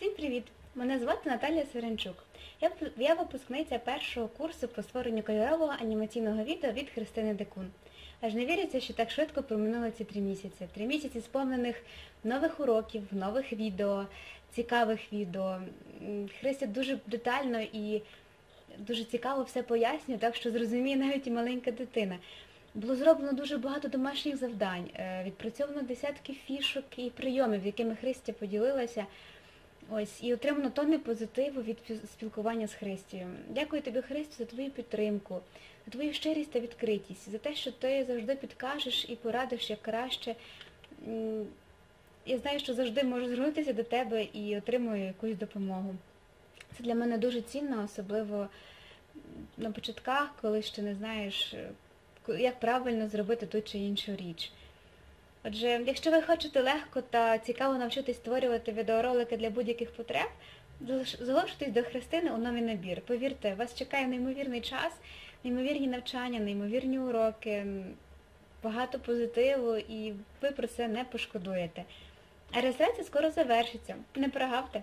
Всім привіт! Мене звати Наталія Сиренчук. Я, я випускниця першого курсу по створенню кольорового анімаційного відео від Христини Декун. Аж не віриться, що так швидко проминули ці три місяці. Три місяці сповнених нових уроків, нових відео, цікавих відео. Христя дуже детально і дуже цікаво все пояснює, так що зрозуміє навіть і маленька дитина. Було зроблено дуже багато домашніх завдань, е, відпрацьовано десятки фішок і прийомів, якими Христя поділилася. Ось, і отримано тонни позитиву від спілкування з Христією. Дякую тобі, Христю, за твою підтримку, за твою щирість та відкритість, за те, що ти завжди підкажеш і порадиш як краще. Я знаю, що завжди можу звернутися до тебе і отримую якусь допомогу. Це для мене дуже цінно, особливо на початках, коли ще не знаєш, е, як правильно зробити ту чи іншу річ. Отже, якщо ви хочете легко та цікаво навчитись створювати відеоролики для будь-яких потреб, залиш- залишитесь до Христини у новий набір. Повірте, вас чекає неймовірний час, неймовірні навчання, неймовірні уроки, багато позитиву, і ви про це не пошкодуєте. А реєстрація скоро завершиться. Не прогавте!